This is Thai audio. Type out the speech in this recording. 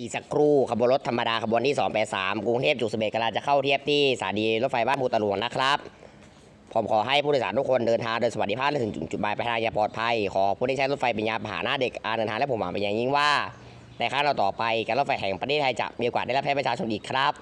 อีกสักครู่ขบวนรถธรรมดาขบวนที่ 283 กรุงเทพจุกเสเบกกำลังจะเข้าเทียบที่สถานีรถไฟบ้านภูตะหลวงนะครับ ผมขอให้ผู้โดยสารทุกคนเดินทางโดยสวัสดิภาพและถึงจุดหมายปลายทางอย่างปลอดภัย ขอผู้ที่ใช้รถไฟเป็นยาพาหนะเด็กอาเดินทางและผมหวังเป็นอย่างยิ่งว่า ในครั้งเราต่อไปการรถไฟแห่งประเทศไทยจะมีโอกาสได้รับให้ประชาชนอีกครับ